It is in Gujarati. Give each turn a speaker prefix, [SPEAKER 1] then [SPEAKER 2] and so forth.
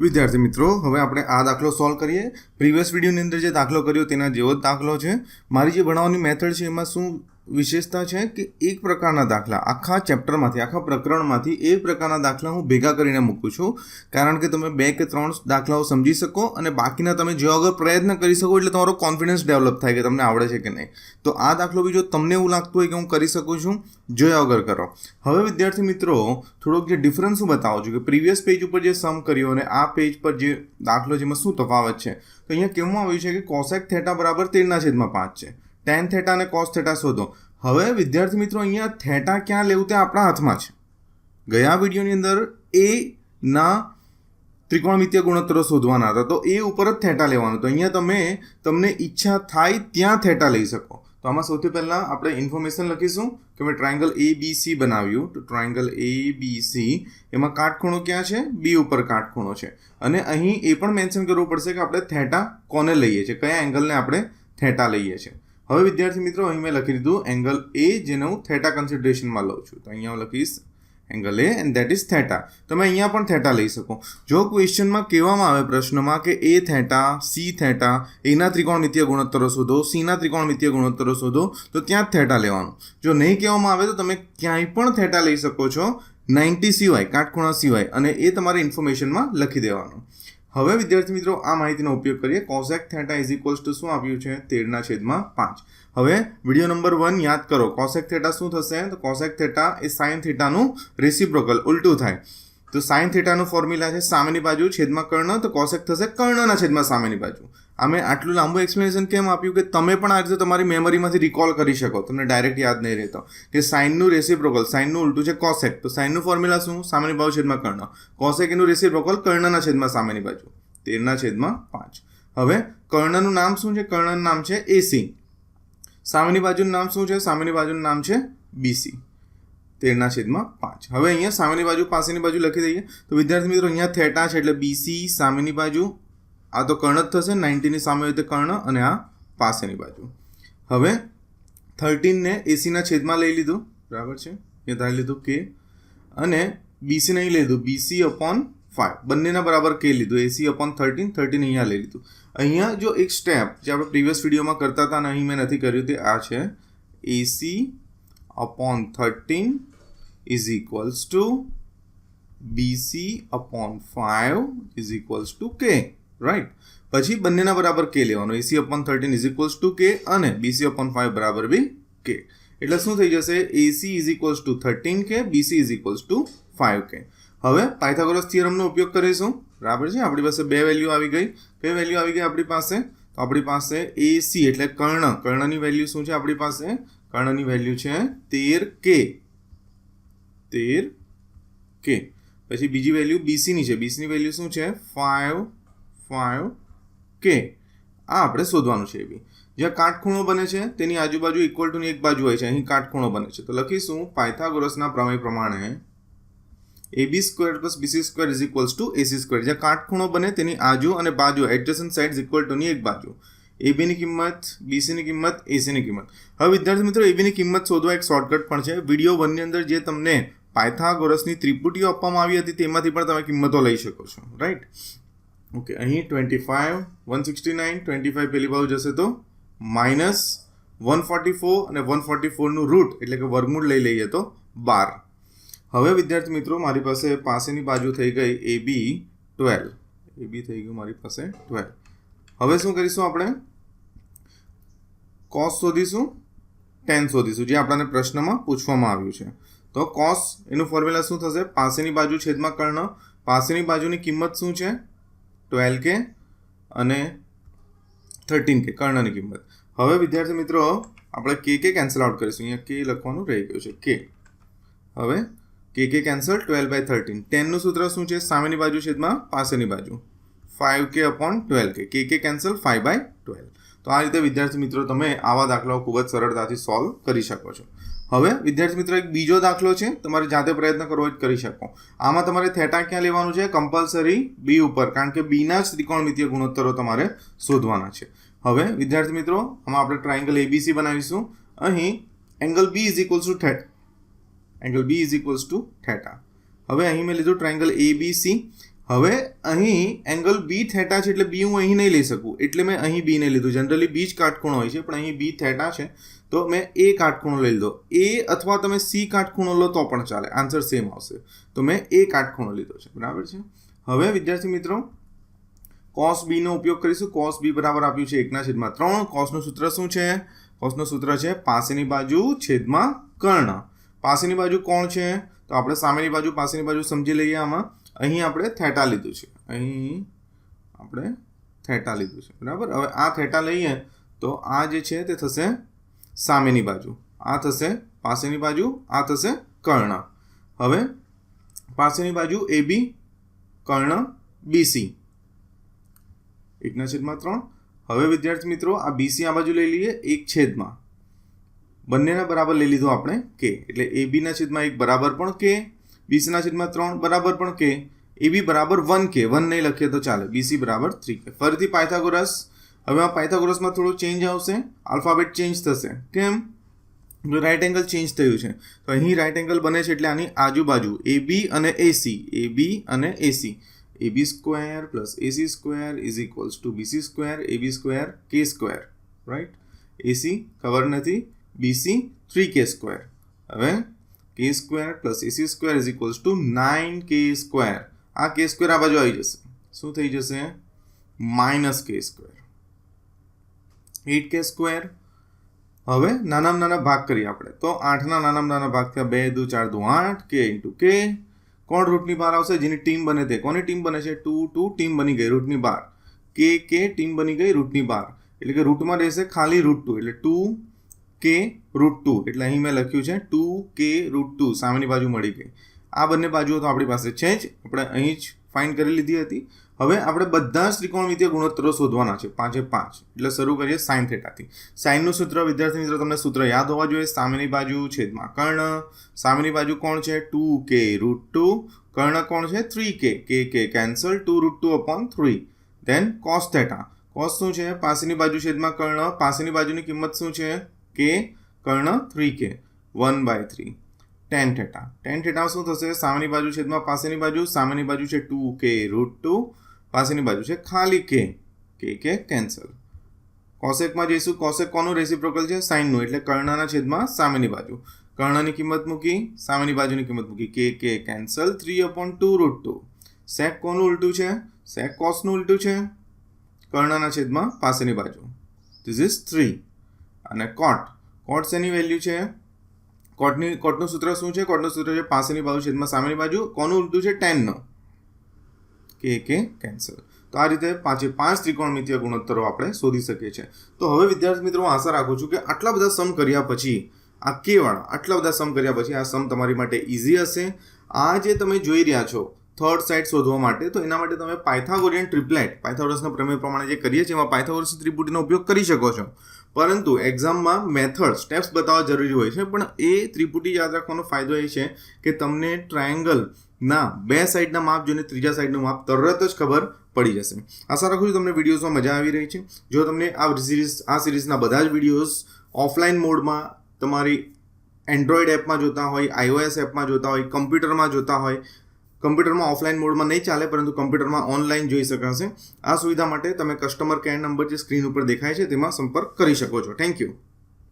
[SPEAKER 1] વિદ્યાર્થી મિત્રો, હવે આપણે આ દાખલો સોલ્વ કરીએ. પ્રીવિયસ વિડીયોની અંદર જે દાખલો કર્યો તેના જેવો જ દાખલો છે. મારી જે ભણાવવાની મેથડ છે એમાં શું વિશેષતા છે કે એક પ્રકારના દાખલા આખા ચેપ્ટરમાંથી, આખા પ્રકરણમાંથી એક પ્રકારના દાખલા હું ભેગા કરીને મૂકું છું. કારણ કે તમે બે કે ત્રણ દાખલાઓ સમજી શકો અને બાકીના તમે જો અગર પ્રયત્ન કરી શકો એટલે તમારો કોન્ફિડન્સ ડેવલપ થાય કે તમને આવડે છે કે નહીં. તો આ દાખલો બી જો તમને એવું લાગતું હોય કે હું કરી શકું છું જોયા વગર કરો. હવે વિદ્યાર્થી મિત્રો, થોડોક જે ડિફરન્સ હું બતાવું છું કે પ્રીવિયસ પેજ ઉપર જે સમ કર્યો અને આ પેજ પર જે દાખલો જેમાં શું તફાવત છે. તો અહીંયા કહેવામાં આવ્યું છે કે કોસેક થેટા બરાબર તેરના છેદમાં પાંચ છે. ટેન થેટા અને કોસ થેટા શોધો. હવે વિદ્યાર્થી મિત્રો અહીંયા થેટા ક્યાં લેવું તે આપણા હાથમાં છે. ગયા વિડીયોની અંદર એ ના ત્રિકોણમિતીય ગુણોત્તરો શોધવાના હતા, તો એ ઉપર જ થેટા લેવાનું. તો અહીંયા તમે, તમને ઈચ્છા થાય ત્યાં થેટા લઈ શકો. તો આમાં સૌથી પહેલાં આપણે ઇન્ફોર્મેશન લખીશું કે મેં ટ્રાયંગલ એ બી સી બનાવ્યું. તો ટ્રાયંગલ એ બી સી એમાં કાટખૂણો ક્યાં છે? બી ઉપર કાટખૂણો છે. અને અહીં એ પણ મેન્શન કરવું પડશે કે આપણે થેટા કોને લઈએ છીએ? કયા એંગલને આપણે થેટા લઈએ છીએ? હવે વિદ્યાર્થી મિત્રો, અહીં મેં લખી દીધું એંગલ એ જેને હું થેટા કન્સિડરેશનમાં લઉં છું. તો અહીંયા હું લખીશ angle A and that is theta તમે અહીંયા પણ થેટા લઈ શકો. જો ક્વેશ્ચનમાં કહેવામાં આવે પ્રશ્નમાં કે એ થેટા સી થેટા એના ત્રિકોણમિતીય ગુણોત્તરો શોધો સીના ત્રિકોણમિતીય ગુણોત્તરો શોધો, તો ત્યાં જ થેટા લેવાનું. જો નહીં કહેવામાં આવે તો તમે ક્યાંય પણ થેટા લઈ શકો છો. નાઇન્ટી સિવાય કાટખૂણા સિવાય અને એ તમારે ઇન્ફોર્મેશનમાં લખી દેવાનું. હવે વિદ્યાર્થી મિત્રો, આ માહિતીનો ઉપયોગ કરીએ. Cosec theta is equals to શું આપ્યું છે? તેરના છેદમાં પાંચ. હવે વીડિયો નંબર વન યાદ કરો. કોસેક થેટા શું થશે? તો કોસેક થેટા એ સાઇન થેટાનું રેસિપ્રોકલ ઉલટું થાય. તો સાઇન થેટાનું ફોર્મ્યુલા છે સામેની બાજુ છેદમાં કર્ણ. તો કોસેક થશે કર્ણના છેદમાં સામેની બાજુ. અમે આટલું લાંબુ એક્સપ્લેનેશન કેમ આપ્યું કે તમે પણ આ રીતે તમારી મેમરીમાંથી રિકોલ કરી શકો. તમને ડાયરેક્ટ યાદ નહીં રહેતો. કે સાઇનનું રેસિપ્રોકલ સાઇનનું ઉલટું છે કોસેક તો સાઇનનું ફોર્મ્યુલા શું? સામેની બાજુ છેદમાં કર્ણ. કોસેક એનું રેસિપ્રોકલ કર્ણના છેદમાં સામેની બાજુ. તેરના છેદમાં પાંચ. હવે કર્ણનું નામ શું છે? કર્ણનું નામ છે એસી સામેની બાજુનું નામ શું છે? સામેની બાજુનું નામ છે બીસી તેરના છેદમાં પાંચ. હવે અહીંયા સામેની બાજુ પાસેની બાજુ લખી દઈએ. તો વિદ્યાર્થી મિત્રો, અહીંયા થેટા છે એટલે બીસી સામેની બાજુ આ તો કર્ણ જ થશે નાઇન્ટીની સામે તે કર્ણ અને આ પાસેની બાજુ. હવે થર્ટીનને એસીના છેદમાં લઈ લીધું, બરાબર છે? એ ધારી લીધું કે અને બીસી નહીં લીધું બીસી અપોન ફાઇવ બંનેના બરાબર કે લીધું એસી અપોન થર્ટીન થર્ટીન અહીંયા લઈ લીધું. અહીંયા જો એક સ્ટેપ જે આપણે પ્રીવિયસ વિડીયોમાં કરતા હતા અને અહીં મેં નથી કર્યું તે આ છે. AC upon thirteen is equals to BC upon five is equals to k right પછી બંનેના બરાબર કે લેવાનો. AC upon thirteen is equals to k અને બીસી અપોન ફાઇવ બરાબર બી કે એટલે શું થઈ જશે? AC is equals to thirteen k BC is equals to five k હવે પાયથાગોરસ થિયરમનો ઉપયોગ કરીશું. બરાબર છે? આપણી પાસે બે વેલ્યુ આવી ગઈ. કઈ વેલ્યુ આવી ગઈ આપણી પાસે. તો આપણી પાસે એસી એટલે કર્ણ. કર્ણની વેલ્યુ શું છે આપણી પાસે? કર્ણની વેલ્યુ છે તેર કે તેર કે પછી બીજી વેલ્યુ બીસીની છે. બીસીની વેલ્યુ શું છે? ફાઇવ ફાઇવ કે આ આપણે શોધવાનું છે એ બી. જ્યાં કાટખૂણો બને છે, તેની આજુબાજુ ઇક્વલ ટુની એક બાજુ હોય છે, અહીં કાટખૂણો બને છે. તો લખીશું, પાયથાગોરસના પ્રમેય પ્રમાણે A B square plus BC square is equals to AC square જ્યાં કાટખૂણો બને, તેની આજુ અને બાજુ એડજસન સાઇડ ઇક્વલ ટુની એક બાજુ. એબીની કિંમત બીસીની કિંમત એસીની કિંમત. હવે વિદ્યાર્થી મિત્રો એબીની કિંમત શોધવા એક શોર્ટકટ પણ છે. વીડિયો વનની અંદર જે તમને પાયથાગોરસની ત્રિપુટીઓ આપવામાં આવી હતી, તેમાંથી પણ તમે કિંમતો લઈ શકો છો. રાઈટ ઓકે અહીં twenty five one sixty nine twenty five પેલી બાજુ જશે તો માઇનસ વન ફોર્ટી ફોર અને વન ફોર્ટી ફોરનું રૂટ એટલે કે વર્ગમૂળ લઈ લઈએ તો બાર. હવે વિદ્યાર્થી મિત્રો, મારી પાસે પાસેની બાજુ થઈ ગઈ એ બી ટ્વેલ્વ એ બી થઈ ગયું મારી પાસે ટ્વેલ્વ હવે શું કરીશું આપણે? કોસ શોધીશું ટેન શોધીશું, જે આપણને પ્રશ્નમાં પૂછવામાં આવ્યું છે. તો કોસ એનું ફોર્મ્યુલા શું થશે? પાસેની બાજુ છેદમાં કર્ણ, પાસેની બાજુની કિંમત શું છે? ટ્વેલ્વ કે અને થર્ટીન કે કર્ણની કિંમત. હવે, વિદ્યાર્થી મિત્રો, આપણે કે કે કેન્સલ આઉટ કરીશું. અહીંયા કે લખવાનું રહી ગયું છે, કે. હવે, k k cancel twelve by thirteen ટેનનું સૂત્ર શું છે? સામેની બાજુ છેદમાં પાસેની બાજુ. ફાઇવ કે અપોન ટ્વેલ્વ કે. કે કે કેન્સલ ફાઇવ બાય ટ્વેલ્વ તો આ રીતે, વિદ્યાર્થી મિત્રો, તમે આવા દાખલાઓ ખૂબ જ સરળતાથી સોલ્વ કરી શકો છો. હવે, વિદ્યાર્થી મિત્રો, એક બીજો દાખલો છે. તમારે જાતે પ્રયત્ન કરવો જ કરી શકો. આમાં તમારે થેટા ક્યાં લેવાનું છે? કમ્પલસરી બી ઉપર. કારણ કે બીના જ ત્રિકોણમિતીય ગુણોત્તરો તમારે શોધવાના છે. હવે, વિદ્યાર્થી મિત્રો, આમાં આપણે ટ્રાયંગલ એબીસી બનાવીશું. અહીં angle B is equals to theta angle B is equals to theta હવે, અહીં મેં લીધું ટ્રાયંગલ એબીસી હવે અહીં એંગલ બી થેટા છે એટલે બી હું અહીં નહીં લઈ શકું. એટલે મેં અહીં બી નહીં લીધું. જનરલી બી જ કાટખૂણો હોય છે, પણ અહીં બી થેટા છે. તો મેં એ કાટખૂણો લઈ લીધો. એ અથવા તમે સી કાટખૂણો લો તો પણ ચાલે. આન્સર સેમ આવશે. તો મેં એ કાટખૂણો લીધો છે. બરાબર છે? હવે વિદ્યાર્થી મિત્રો કોસ બીનો ઉપયોગ કરીશું. કોસ બી બરાબર આપ્યું છે એકના છેદમાં ત્રણ. કોસનું સૂત્ર શું છે? કોસનું સૂત્ર છે પાસેની બાજુ છેદમાં કર્ણ. પાસેની બાજુ કોણ છે? તો આપણે સામેની બાજુ, પાસેની બાજુ સમજી લઈએ આમાં. અહીં આપણે થેટા લીધું છે. અહીં આપણે થેટા લીધું છે. બરાબર? હવે આ થેટા લઈએ તો આ જે છે તે થશે સામેની બાજુ. આ થશે પાસેની બાજુ, આ થશે કર્ણ. હવે પાસેની બાજુ એ બી, કર્ણ બીસી એકના છેદમાં ત્રણ. હવે વિદ્યાર્થી મિત્રો, આ બીસી આ બાજુ લઈ લઈએ એક છેદમાં. બંનેના બરાબર લઈ લીધું આપણે કે. એટલે એ બીના છેદમાં એક બરાબર પણ કે. બીસીના છેદમાં ત્રણ બરાબર પણ કે એ બી બરાબર વન કે વન નહીં લખીએ તો ચાલે. બીસી બરાબર થ્રી કે ફરીથી પાયથાગોરસ. હવે આ પાયથાગોરસમાં થોડું ચેન્જ આવશે. આલ્ફાબેટ ચેન્જ થશે. કેમ? રાઇટ એંગલ ચેન્જ થયું છે. તો અહીં રાઇટ એંગલ બને છે એટલે આની આજુબાજુ. એ બી અને એસી એ બી અને AC A B square plus AC square is equals to BC square A B square k square right AC ખબર નથી. બીસી થ્રી કે સ્ક્વેર હવે k square plus AC square is equals to nine k square આ કે સ્ક્વેર આ બાજુ આવી જશે શું થઈ જશે માઇનસ કે સ્ક્વેર એટ કે સ્ક્વેર હવે નાનામાં નાના ભાગ કરીએ આપણે તો આઠના નાનામાં નાના ભાગ થયા બે દુ ચાર દુ આઠ કે ઇન્ટુ કે કોણ રૂટની બહાર આવશે જેની ટીમ બને તે કોની ટીમ બને છે ટુ ટુ ટીમ બની ગઈ રૂટની બહાર કે કે ટીમ બની ગઈ રૂટની બહાર એટલે કે રૂટમાં રહેશે ખાલી રૂટ ટુ એટલે ટુ કે રૂટ ટુ એટલે અહીં મેં લખ્યું છે ટુ કે રૂટ ટુ સામેની બાજુ મળી ગઈ. આ બંને બાજુઓ તો આપણી પાસે છે જ. આપણે અહીં જ ફાઇન કરી લીધી હતી. હવે આપણે બધા જ ત્રિકોણમિતીય ગુણોત્તરો શોધવાના છે. પાંચે પાંચ. એટલે શરૂ કરીએ સાઇન થેટાથી સાઇનનું સૂત્ર, વિદ્યાર્થી મિત્રો, તમને સૂત્ર યાદ હોવા જોઈએ. સામેની બાજુ છેદમાં કર્ણ. સામેની બાજુ કોણ છે? ટુ કે રૂટ ટુ કર્ણ કોણ છે? Three k k k cancel two root two upon three then cos theta cos શું છે? પાસેની બાજુ છેદમાં કર્ણ. પાસેની બાજુની કિંમત શું છે? કે કર્ણ three k. One by three tan theta tan theta શું થશે? સામેની બાજુ છેદમાં, પાસેની બાજુ. સામેની બાજુ છે ટુ કે રૂટ ટુ પાસેની બાજુ છે ખાલી કે કે કે કેન્સલ કોસેકમાં જઈશું. કોસેક કોનું રેસિપ્રોકલ છે? સાઇનનું એટલે કર્ણના છેદમાં સામેની બાજુ. કર્ણની કિંમત મૂકી, સામેની બાજુની કિંમત મૂકી. K k cancel three upon two root two sec કોનું ઉલટું છે? સેક કોસનું ઉલટું છે. કર્ણના છેદમાં પાસેની બાજુ. ધીસ ઇઝ થ્રી અને કોટ કોટ શેની વેલ્યુ છે? કોટની કોટનું સૂત્ર શું છે? કોટનું સૂત્ર છે પાસેની બાજુ છેદમાં સામેની બાજુ. કોનું ઉલટું છે? ટેનનું. કે કે કેન્સલ તો આ રીતે પાંચે પાંચ ત્રિકોણમિતીય ગુણોત્તરો આપણે શોધી શકીએ છીએ. તો હવે વિદ્યાર્થી મિત્રો, હું આશા રાખું છું કે આટલા બધા સમ કર્યા પછી, આ કેવાળા આટલા બધા સમ કર્યા પછી આ સમ તમારી માટે ઇઝી હશે. આ જે તમે જોઈ રહ્યા છો થર્ડ સાઇડ શોધવા માટે, તો એના માટે તમે પાયથાગોરિયન ટ્રિપ્લેટ પાયથાગોરસના પ્રમેય પ્રમાણે જે કરીએ છીએ, એમાં પાયથાગોરસની ત્રિપુટીનો ઉપયોગ કરી શકો છો. પરંતુ એક્ઝામમાં મેથડ સ્ટેપ્સ બતાવવા જરૂરી હોય છે, પણ એ ત્રિપુટી યાદ રાખવાનો ફાયદો એ છે કે તમને ટ્રાયેંગલ ના બે સાઈડના માપ જોઈને ત્રીજા સાઈડનું માપ તરત જ ખબર પડી જશે. આશા રાખું છું તમને વિડીયોઝમાં મજા આવી રહી છે. જો તમને આ સિરીઝ આ સિરીઝના બધા જ વિડીયોઝ ઓફલાઈન મોડમાં તમારી એન્ડ્રોઈડ એપમાં જોતા હોય આઈઓએસ એપમાં જોતા હોય કમ્પ્યુટરમાં જોતા હોય કમ્પ્યુટરમાં ઓફલાઈન મોડમાં નહીં ચાલે, પરંતુ કમ્પ્યુટરમાં ઓનલાઈન જોઈ શકાશે. આ સુવિધા માટે તમે કસ્ટમર કેર નંબર જે સ્ક્રીન ઉપર દેખાય છે, તેમાં સંપર્ક કરી શકો છો. Thank you